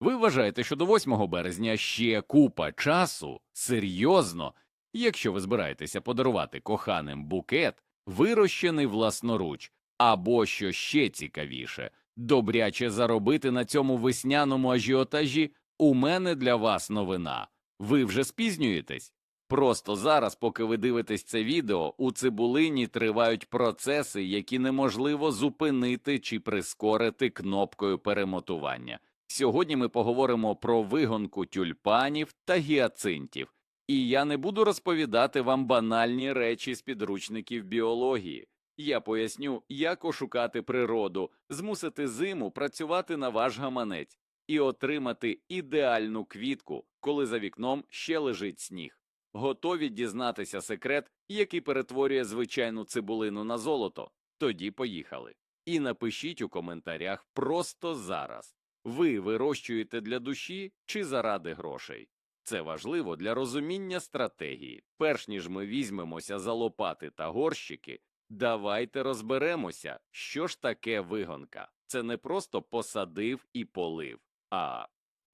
Ви вважаєте, що до 8 березня ще купа часу? Серйозно? Якщо ви збираєтеся подарувати коханим букет, вирощений власноруч, або що ще цікавіше, добряче заробити на цьому весняному ажіотажі, у мене для вас новина. Ви вже спізнюєтесь? Просто зараз, поки ви дивитесь це відео, у цибулині тривають процеси, які неможливо зупинити чи прискорити кнопкою перемотування. Сьогодні ми поговоримо про вигонку тюльпанів та гіацинтів, і я не буду розповідати вам банальні речі з підручників біології. Я поясню, як ошукати природу, змусити зиму працювати на ваш гаманець і отримати ідеальну квітку, коли за вікном ще лежить сніг. Готові дізнатися секрет, який перетворює звичайну цибулину на золото? Тоді поїхали. І напишіть у коментарях просто зараз. Ви вирощуєте для душі чи заради грошей? Це важливо для розуміння стратегії. Перш ніж ми візьмемося за лопати та горщики, давайте розберемося, що ж таке вигонка. Це не просто посадив і полив, а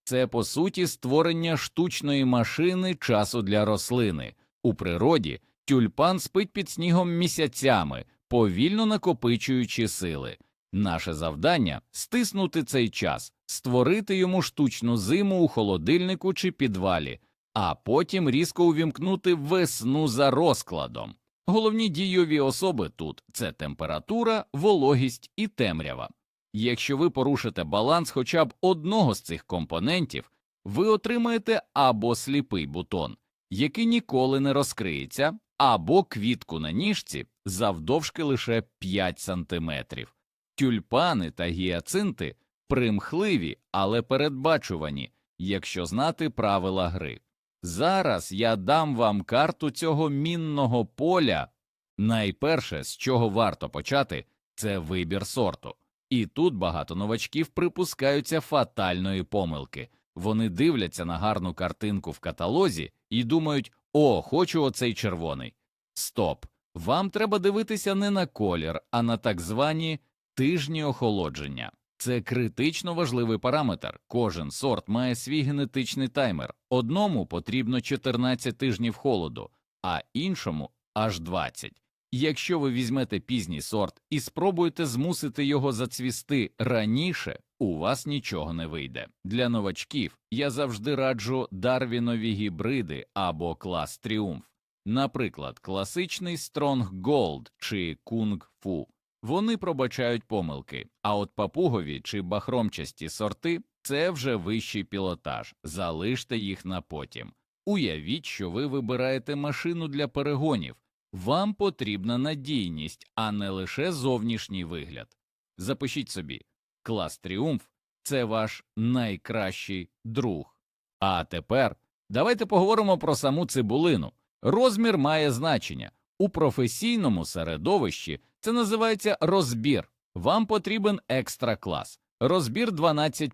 це по суті створення штучної машини часу для рослини. У природі тюльпан спить під снігом місяцями, повільно накопичуючи сили. Наше завдання стиснути цей час, створити йому штучну зиму у холодильнику чи підвалі, а потім різко увімкнути весну за розкладом. Головні дійові особи тут це температура, вологість і темрява. Якщо ви порушите баланс хоча б одного з цих компонентів, ви отримаєте або сліпий бутон, який ніколи не розкриється, або квітку на ніжці завдовжки лише 5 сантиметрів. Тюльпани та гіацинти примхливі, але передбачувані, якщо знати правила гри. Зараз я дам вам карту цього мінного поля. Найперше, з чого варто почати, це вибір сорту. І тут багато новачків припускаються фатальної помилки. Вони дивляться на гарну картинку в каталозі і думають: о, хочу оцей червоний. Стоп! Вам треба дивитися не на колір, а на так звані тижні охолодження. Це критично важливий параметр. Кожен сорт має свій генетичний таймер. Одному потрібно 14 тижнів холоду, а іншому аж 20. Якщо ви візьмете пізній сорт і спробуєте змусити його зацвісти раніше, у вас нічого не вийде. Для новачків я завжди раджу дарвінові гібриди або клас Тріумф, наприклад, класичний Strong Gold чи Kung Fu. Вони пробачають помилки, а от папугові чи бахромчасті сорти це вже вищий пілотаж, залиште їх на потім. Уявіть, що ви вибираєте машину для перегонів. Вам потрібна надійність, а не лише зовнішній вигляд. Запишіть собі, клас Тріумф це ваш найкращий друг. А тепер давайте поговоримо про саму цибулину. Розмір має значення. У професійному середовищі це називається розбір. Вам потрібен екстра клас. Розбір 12.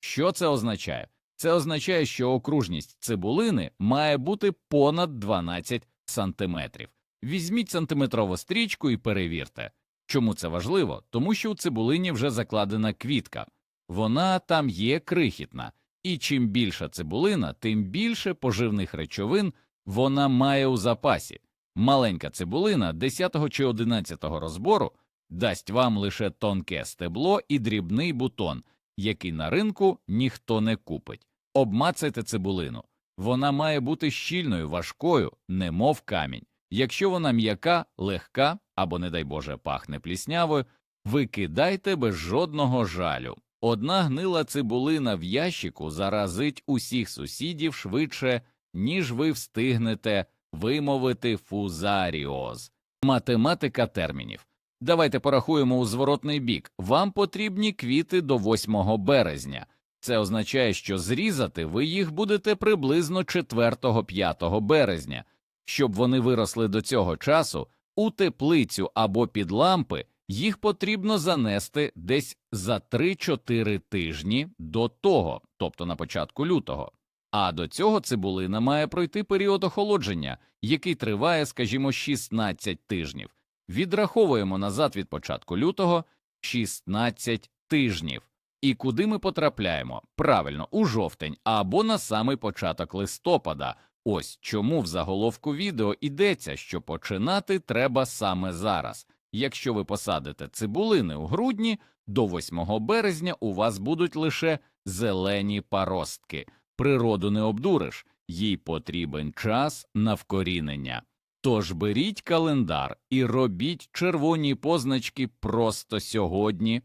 Що це означає? Це означає, що окружність цибулини має бути понад 12 сантиметрів. Візьміть сантиметрову стрічку і перевірте. Чому це важливо? Тому що у цибулині вже закладена квітка, вона там є крихітна, і чим більша цибулина, тим більше поживних речовин вона має у запасі. Маленька цибулина 10 чи 11 розбору дасть вам лише тонке стебло і дрібний бутон, який на ринку ніхто не купить. Обмацайте цибулину. Вона має бути щільною, важкою, немов камінь. Якщо вона м'яка, легка або, не дай Боже, пахне пліснявою, викидайте без жодного жалю. Одна гнила цибулина в ящику заразить усіх сусідів швидше, ніж ви встигнете вимовити фузаріоз. Математика термінів. Давайте порахуємо у зворотний бік. Вам потрібні квіти до 8 березня. Це означає, що зрізати ви їх будете приблизно 4-5 березня. Щоб вони виросли до цього часу, у теплицю або під лампи їх потрібно занести десь за 3-4 тижні до того, тобто на початку лютого. А до цього цибулина має пройти період охолодження, який триває, скажімо, 16 тижнів. Відраховуємо назад від початку лютого 16 тижнів. І куди ми потрапляємо? Правильно, у жовтень або на самий початок листопада. Ось чому в заголовку відео йдеться, що починати треба саме зараз. Якщо ви посадите цибулини у грудні, до 8 березня у вас будуть лише зелені паростки. Природу не обдуриш, їй потрібен час на вкорінення. Тож беріть календар і робіть червоні позначки просто сьогодні.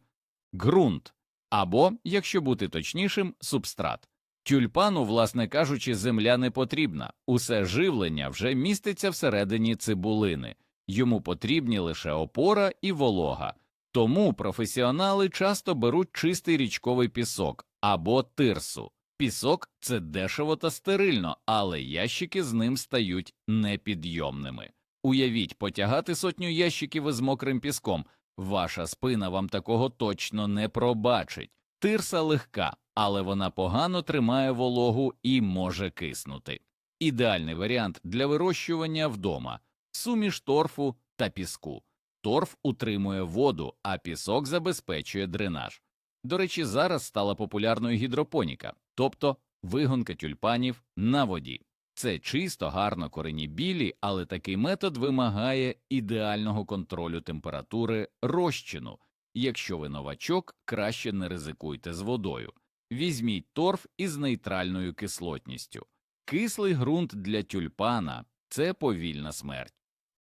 Ґрунт або, якщо бути точнішим, субстрат. Тюльпану, власне кажучи, земля не потрібна, усе живлення вже міститься всередині цибулини, йому потрібні лише опора і волога. Тому професіонали часто беруть чистий річковий пісок або тирсу. Пісок це дешево та стерильно, але ящики з ним стають непідйомними. Уявіть, потягати сотню ящиків із мокрим піском. Ваша спина вам такого точно не пробачить. Тирса легка, але вона погано тримає вологу і може киснути. Ідеальний варіант для вирощування вдома суміш торфу та піску. Торф утримує воду, а пісок забезпечує дренаж. До речі, зараз стала популярною гідропоніка, тобто вигонка тюльпанів на воді. Це чисто, гарно корені білі, але такий метод вимагає ідеального контролю температури розчину. Якщо ви новачок, краще не ризикуйте з водою. Візьміть торф із нейтральною кислотністю. Кислий ґрунт для тюльпана це повільна смерть.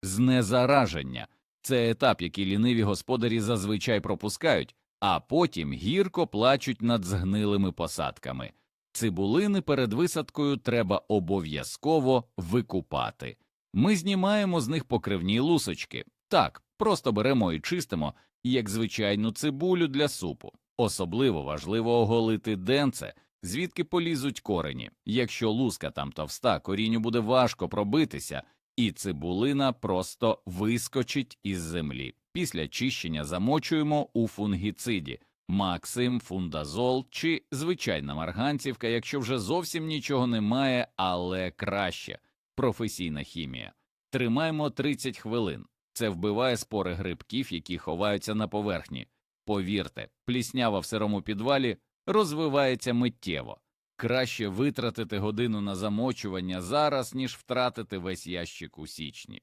Знезараження це етап, який ліниві господарі зазвичай пропускають, а потім гірко плачуть над згнилими посадками. Цибулини перед висадкою треба обов'язково викупати. Ми знімаємо з них покривні лусочки. Так, просто беремо і чистимо, як звичайну цибулю для супу. Особливо важливо оголити денце, звідки полізуть корені. Якщо луска там товста, корінню буде важко пробитися, і цибулина просто вискочить із землі. Після чищення замочуємо у фунгіциді максим, фундазол чи звичайна марганцівка, якщо вже зовсім нічого немає, але краще професійна хімія. Тримаємо 30 хвилин. Це вбиває спори грибків, які ховаються на поверхні. Повірте, пліснява в сирому підвалі розвивається миттєво. Краще витратити годину на замочування зараз, ніж втратити весь ящик у січні.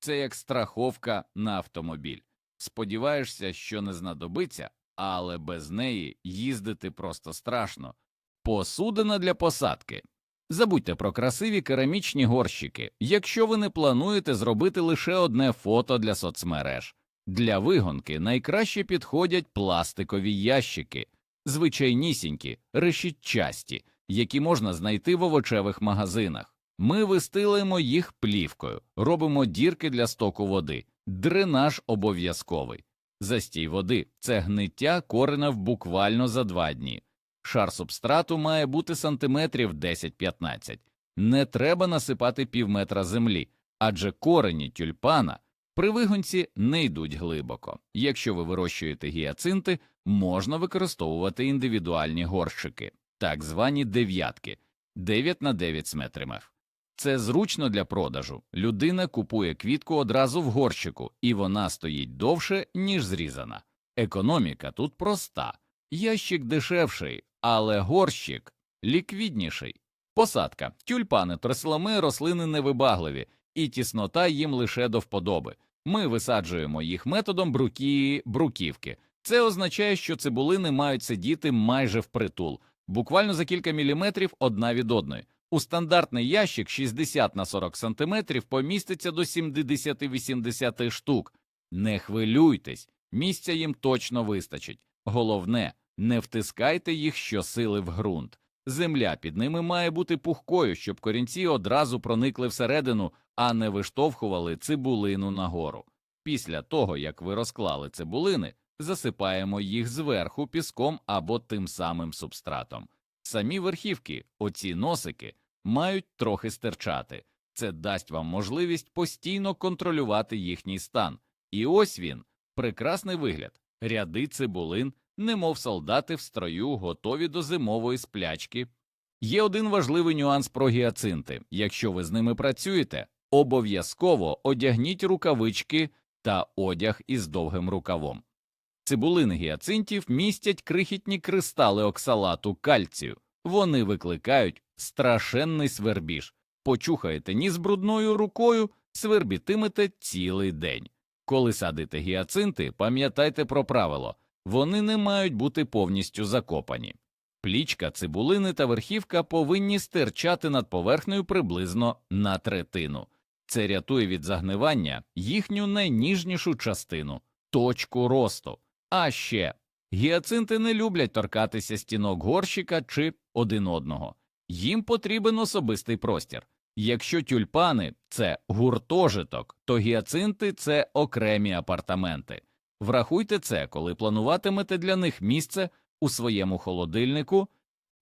Це як страховка на автомобіль. Сподіваєшся, що не знадобиться, але без неї їздити просто страшно. Посудина для посадки. Забудьте про красиві керамічні горщики, якщо ви не плануєте зробити лише одне фото для соцмереж. Для вигонки найкраще підходять пластикові ящики, звичайнісінькі, решітчасті, які можна знайти в овочевих магазинах. Ми вистилаємо їх плівкою, робимо дірки для стоку води, дренаж обов'язковий. Застій води це гниття коренів буквально за два дні. Шар субстрату має бути сантиметрів 10-15. Не треба насипати півметра землі, адже корені тюльпана при вигонці не йдуть глибоко. Якщо ви вирощуєте гіацинти, можна використовувати індивідуальні горщики, так звані дев'ятки 9 на 9 см. Це зручно для продажу. Людина купує квітку одразу в горщику, і вона стоїть довше, ніж зрізана. Економіка тут проста. Ящик дешевший, але горщик ліквідніший. Посадка тюльпани трослами рослини невибагливі, і тіснота їм лише до вподоби. Ми висаджуємо їх методом брукі бруківки. Це означає, що цибулини мають сидіти майже впритул, буквально за кілька міліметрів одна від одної. У стандартний ящик 60 на 40 см поміститься до 70-80 штук. Не хвилюйтесь, місця їм точно вистачить. Головне, не втискайте їх щосили в ґрунт. Земля під ними має бути пухкою, щоб корінці одразу проникли всередину, а не виштовхували цибулину нагору. Після того, як ви розклали цибулини, засипаємо їх зверху піском або тим самим субстратом. Самі верхівки, оці носики, мають трохи стирчати. Це дасть вам можливість постійно контролювати їхній стан. І ось він прекрасний вигляд, ряди цибулин, немов солдати в строю, готові до зимової сплячки. Є один важливий нюанс про гіацинти. Якщо ви з ними працюєте, обов'язково одягніть рукавички та одяг із довгим рукавом. Цибулини гіацинтів містять крихітні кристали оксалату кальцію. Вони викликають страшенний свербіж. Почухаєте ніс брудною рукою, свербітимете цілий день. Коли садите гіацинти, пам'ятайте про правило вони не мають бути повністю закопані. Плічка, цибулини та верхівка повинні стирчати над поверхнею приблизно на третину. Це рятує від загнивання їхню найніжнішу частину точку росту. А ще гіацинти не люблять торкатися стінок горщика чи один одного. Їм потрібен особистий простір. Якщо тюльпани це гуртожиток, то гіацинти це окремі апартаменти. Врахуйте це, коли плануватимете для них місце у своєму холодильнику,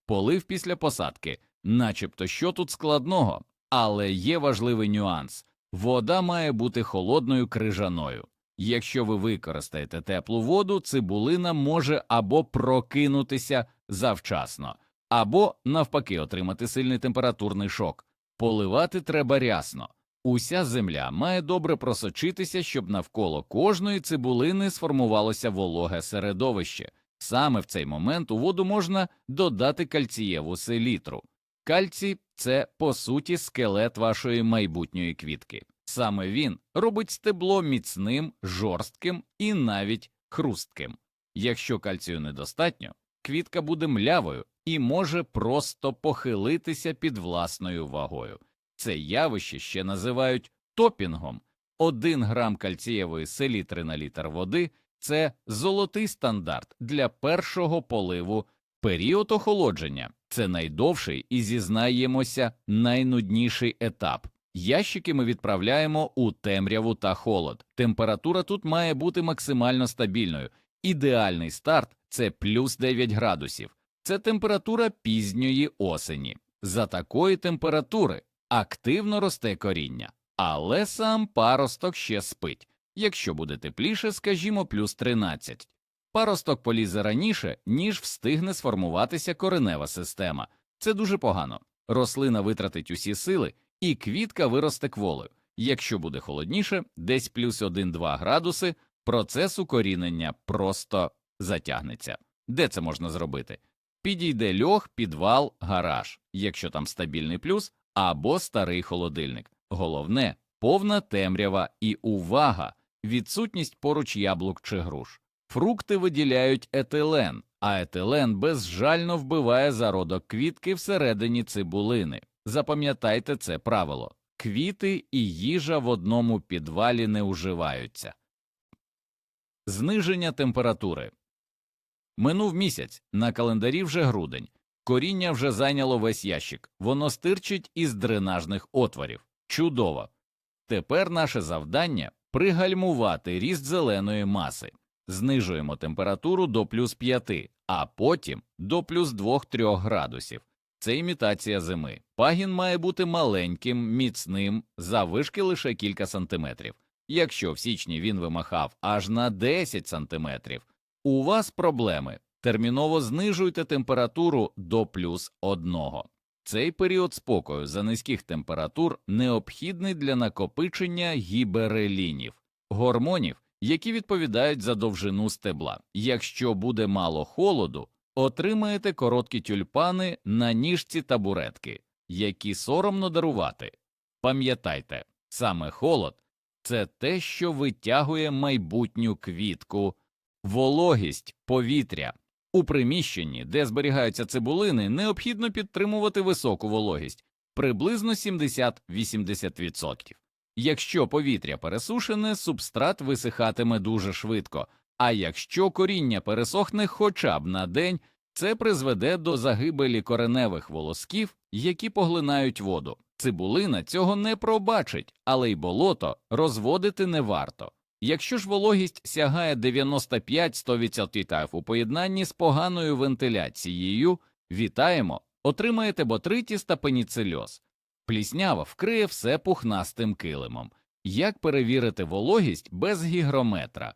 полив після посадки, начебто що тут складного, але є важливий нюанс вода має бути холодною крижаною. Якщо ви використаєте теплу воду, цибулина може або прокинутися завчасно, або навпаки отримати сильний температурний шок. Поливати треба рясно. Уся земля має добре просочитися, щоб навколо кожної цибулини сформувалося вологе середовище. Саме в цей момент у воду можна додати кальцієву селітру. Кальцій це по суті скелет вашої майбутньої квітки. Саме він робить стебло міцним, жорстким і навіть хрустким. Якщо кальцію недостатньо, квітка буде млявою і може просто похилитися під власною вагою. Це явище ще називають топінгом. Один грам кальцієвої селітри на літр води це золотий стандарт для першого поливу. Період охолодження це найдовший і зізнаємося найнудніший етап. Ящики ми відправляємо у темряву та холод. Температура тут має бути максимально стабільною. Ідеальний старт це плюс 9 градусів. Це температура пізньої осені. За такої температури активно росте коріння, але сам паросток ще спить. Якщо буде тепліше, скажімо, плюс 13. Паросток полізе раніше, ніж встигне сформуватися коренева система. Це дуже погано. Рослина витратить усі сили, і квітка виросте кволою. Якщо буде холодніше, десь плюс 1-2 градуси, процес укорінення просто затягнеться. Де це можна зробити? Підійде льох, підвал, гараж, якщо там стабільний плюс, або старий холодильник. Головне повна темрява і увага, відсутність поруч яблук чи груш. Фрукти виділяють етилен, а етилен безжально вбиває зародок квітки всередині цибулини. Запам'ятайте це правило квіти і їжа в одному підвалі не уживаються. Зниження температури минув місяць на календарі вже грудень. Коріння вже зайняло весь ящик, воно стирчить із дренажних отворів. Чудово. Тепер наше завдання пригальмувати ріст зеленої маси. Знижуємо температуру до плюс 5, а потім до плюс 2-3 градусів. Це імітація зими. Пагін має бути маленьким, міцним, заввишки лише кілька сантиметрів. Якщо в січні він вимахав аж на 10 сантиметрів, у вас проблеми. Терміново знижуйте температуру до плюс 1. Цей період спокою за низьких температур необхідний для накопичення гіберелінів, гормонів, які відповідають за довжину стебла. Якщо буде мало холоду, отримаєте короткі тюльпани на ніжці табуретки, які соромно дарувати. Пам'ятайте, саме холод це те, що витягує майбутню квітку, вологість повітря. У приміщенні, де зберігаються цибулини, необхідно підтримувати високу вологість приблизно 70-80%. Якщо повітря пересушене, субстрат висихатиме дуже швидко, а якщо коріння пересохне хоча б на день, це призведе до загибелі кореневих волосків, які поглинають воду. Цибулина цього не пробачить, але й болото розводити не варто. Якщо ж вологість сягає 95-100% у поєднанні з поганою вентиляцією, вітаємо, отримаєте ботритіс та пеніцильоз. Пліснява вкриє все пухнастим килимом. Як перевірити вологість без гігрометра?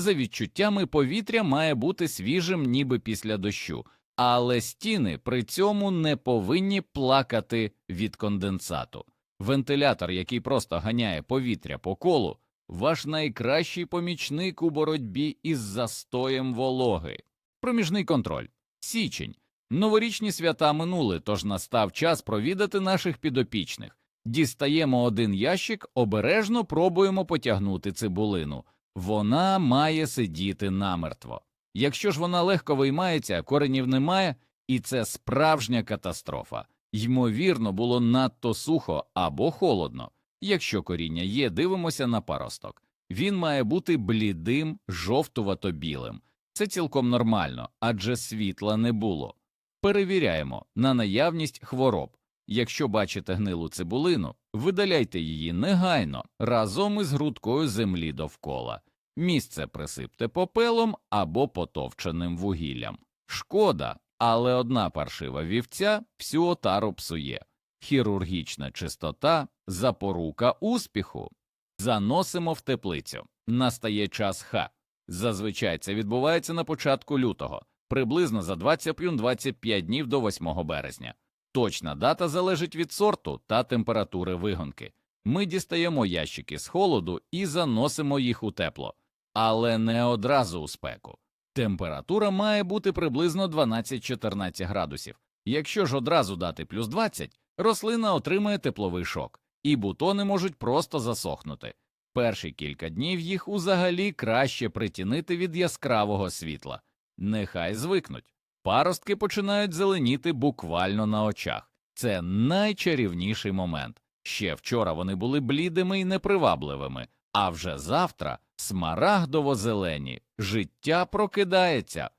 За відчуттями повітря має бути свіжим, ніби після дощу, але стіни при цьому не повинні плакати від конденсату. Вентилятор, який просто ганяє повітря по колу, ваш найкращий помічник у боротьбі із застоєм вологи. Проміжний контроль. Січень. Новорічні свята минули, тож настав час провідати наших підопічних. Дістаємо один ящик, обережно пробуємо потягнути цибулину. Вона має сидіти намертво. Якщо ж вона легко виймається, коренів немає, і це справжня катастрофа. Ймовірно, було надто сухо або холодно. Якщо коріння є, дивимося на паросток. Він має бути блідим, жовтувато-білим. Це цілком нормально, адже світла не було. Перевіряємо на наявність хвороб. Якщо бачите гнилу цибулину, видаляйте її негайно разом із грудкою землі довкола. Місце присипте попелом або потовченим вугіллям. Шкода, але одна паршива вівця всю отару псує. Хірургічна чистота запорука успіху. Заносимо в теплицю. Настає час ха. Зазвичай це відбувається на початку лютого, приблизно за 21-25 днів до 8 березня. Точна дата залежить від сорту та температури вигонки. Ми дістаємо ящики з холоду і заносимо їх у тепло, але не одразу у спеку. Температура має бути приблизно 12-14 градусів. Якщо ж одразу дати плюс 20, рослина отримає тепловий шок, і бутони можуть просто засохнути. Перші кілька днів їх узагалі краще притінити від яскравого світла. Нехай звикнуть. Паростки починають зеленіти буквально на очах. Це найчарівніший момент. Ще вчора вони були блідими і непривабливими, а вже завтра смарагдово-зелені, життя прокидається,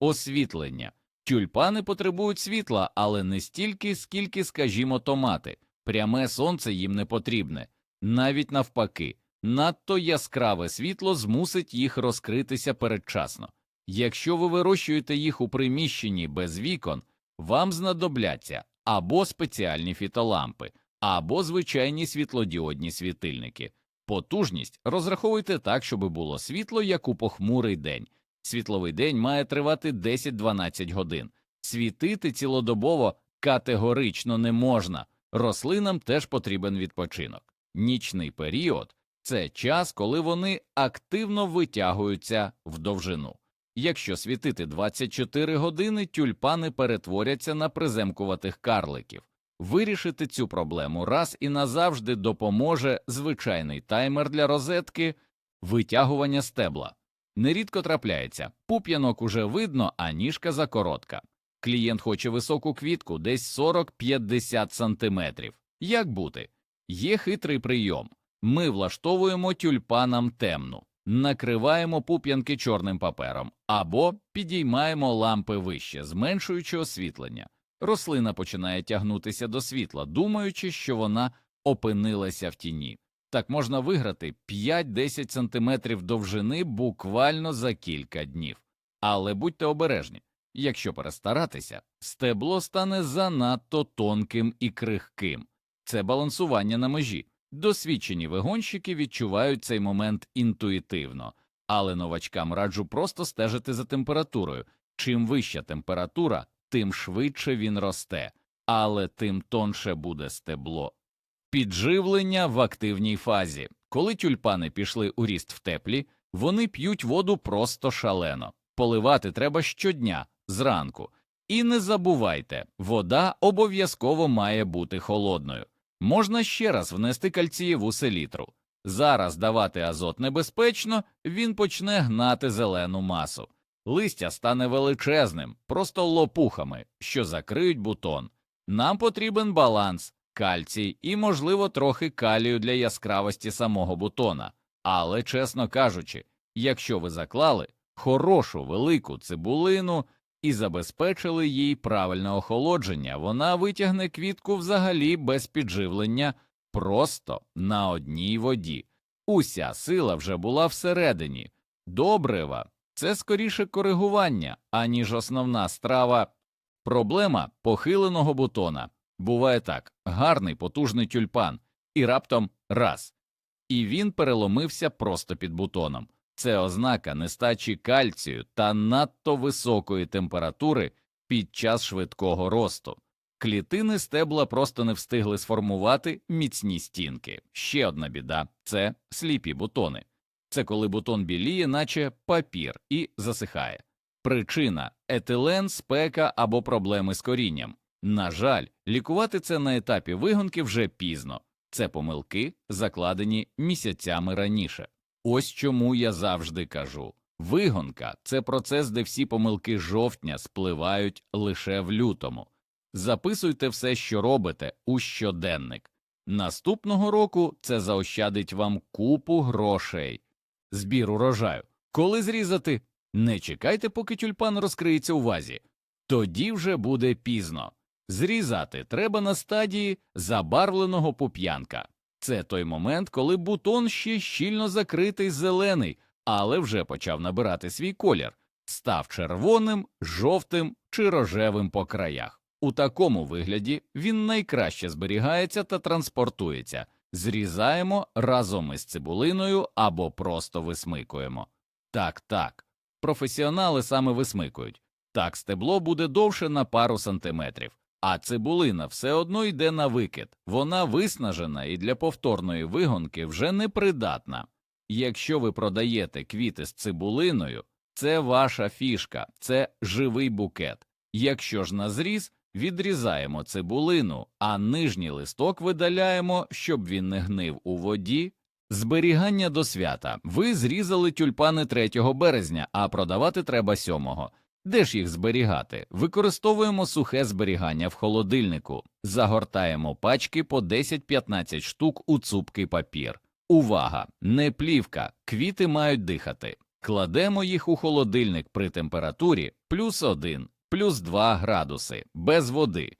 освітлення. Тюльпани потребують світла, але не стільки, скільки, скажімо, томати. Пряме сонце їм не потрібне. Навіть навпаки, надто яскраве світло змусить їх розкритися передчасно. Якщо ви вирощуєте їх у приміщенні без вікон, вам знадобляться або спеціальні фітолампи, або звичайні світлодіодні світильники. Потужність розраховуйте так, щоб було світло, як у похмурий день. Світловий день має тривати 10-12 годин. Світити цілодобово категорично не можна. Рослинам теж потрібен відпочинок. Нічний період це час, коли вони активно витягуються в довжину. Якщо світити 24 години, тюльпани перетворяться на приземкуватих карликів. Вирішити цю проблему раз і назавжди допоможе звичайний таймер для розетки витягування стебла. Нерідко трапляється, пуп'янок уже видно, а ніжка закоротка. Клієнт хоче високу квітку десь 40-50 сантиметрів. Як бути? Є хитрий прийом. Ми влаштовуємо тюльпанам темну, накриваємо пуп'янки чорним папером або підіймаємо лампи вище, зменшуючи освітлення. Рослина починає тягнутися до світла, думаючи, що вона опинилася в тіні. Так можна виграти 5-10 сантиметрів довжини буквально за кілька днів. Але будьте обережні якщо перестаратися, стебло стане занадто тонким і крихким. Це балансування на межі. Досвідчені вигонщики відчувають цей момент інтуїтивно, але новачкам раджу просто стежити за температурою. Чим вища температура, тим швидше він росте, але тим тонше буде стебло. Підживлення в активній фазі. Коли тюльпани пішли у ріст в теплі, вони п'ють воду просто шалено. Поливати треба щодня, зранку. І не забувайте, вода обов'язково має бути холодною. Можна ще раз внести кальцієву селітру. Зараз давати азот небезпечно, він почне гнати зелену масу. Листя стане величезним, просто лопухами, що закриють бутон. Нам потрібен баланс, кальцій і, можливо, трохи калію для яскравості самого бутона. Але, чесно кажучи, якщо ви заклали хорошу велику цибулину і забезпечили їй правильне охолодження, вона витягне квітку взагалі без підживлення, просто на одній воді. Уся сила вже була всередині. Добрива це скоріше коригування, аніж основна страва. Проблема похиленого бутона. Буває так гарний потужний тюльпан, і раптом раз. І він переломився просто під бутоном. Це ознака нестачі кальцію та надто високої температури під час швидкого росту. Клітини стебла просто не встигли сформувати міцні стінки. Ще одна біда це сліпі бутони. Це коли бутон біліє, наче папір, і засихає. Причина етилен, спека або проблеми з корінням. На жаль, лікувати це на етапі вигонки вже пізно. Це помилки, закладені місяцями раніше. Ось чому я завжди кажу: вигонка це процес, де всі помилки жовтня спливають лише в лютому. Записуйте все, що робите, у щоденник. Наступного року це заощадить вам купу грошей. Збір урожаю. Коли зрізати? Не чекайте, поки тюльпан розкриється у вазі. Тоді вже буде пізно. Зрізати треба на стадії забарвленого пуп'янка. Це той момент, коли бутон ще щільно закритий зелений, але вже почав набирати свій колір, став червоним, жовтим чи рожевим по краях. У такому вигляді він найкраще зберігається та транспортується. Зрізаємо разом із цибулиною або просто висмикуємо. Так, так. Професіонали саме висмикують. Так стебло буде довше на пару сантиметрів, а цибулина все одно йде на викид. Вона виснажена і для повторної вигонки вже непридатна. Якщо ви продаєте квіти з цибулиною, це ваша фішка, це живий букет. Якщо ж на зріз, відрізаємо цибулину, а нижній листок видаляємо, щоб він не гнив у воді. Зберігання до свята. Ви зрізали тюльпани 3 березня, а продавати треба 7. Де ж їх зберігати? Використовуємо сухе зберігання в холодильнику, загортаємо пачки по 10-15 штук у цупкий папір. Увага! Не плівка, квіти мають дихати. Кладемо їх у холодильник при температурі плюс 1, плюс 2 градуси, без води.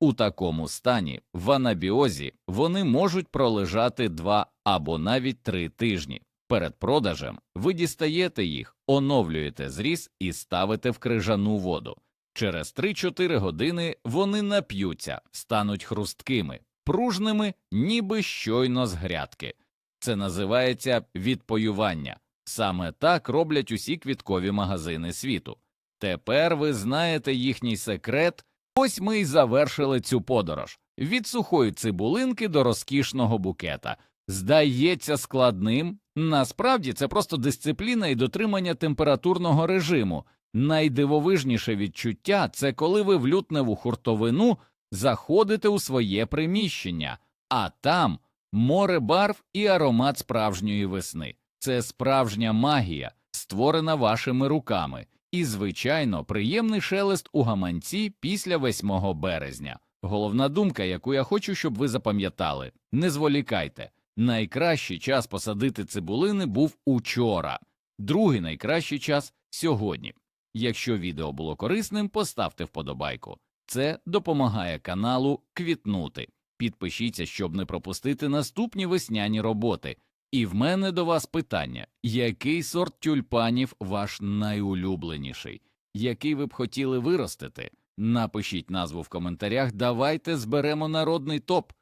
У такому стані в анабіозі вони можуть пролежати 2 або навіть 3 тижні. Перед продажем ви дістаєте їх, оновлюєте зріз і ставите в крижану воду. Через 3-4 години вони нап'ються, стануть хрусткими, пружними, ніби щойно з грядки. Це називається відпоювання. Саме так роблять усі квіткові магазини світу. Тепер ви знаєте їхній секрет. Ось ми й завершили цю подорож від сухої цибулинки до розкішного букета. Здається складним. Насправді це просто дисципліна і дотримання температурного режиму. Найдивовижніше відчуття це коли ви в лютневу хуртовину заходите у своє приміщення, а там море барв і аромат справжньої весни. Це справжня магія, створена вашими руками, і, звичайно, приємний шелест у гаманці після 8 березня. Головна думка, яку я хочу, щоб ви запам'ятали не зволікайте. Найкращий час посадити цибулини був учора, другий найкращий час сьогодні. Якщо відео було корисним, поставте вподобайку. Це допомагає каналу квітнути. Підпишіться, щоб не пропустити наступні весняні роботи. І в мене до вас питання: який сорт тюльпанів ваш найулюбленіший? Який ви б хотіли виростити? Напишіть назву в коментарях, давайте зберемо народний топ.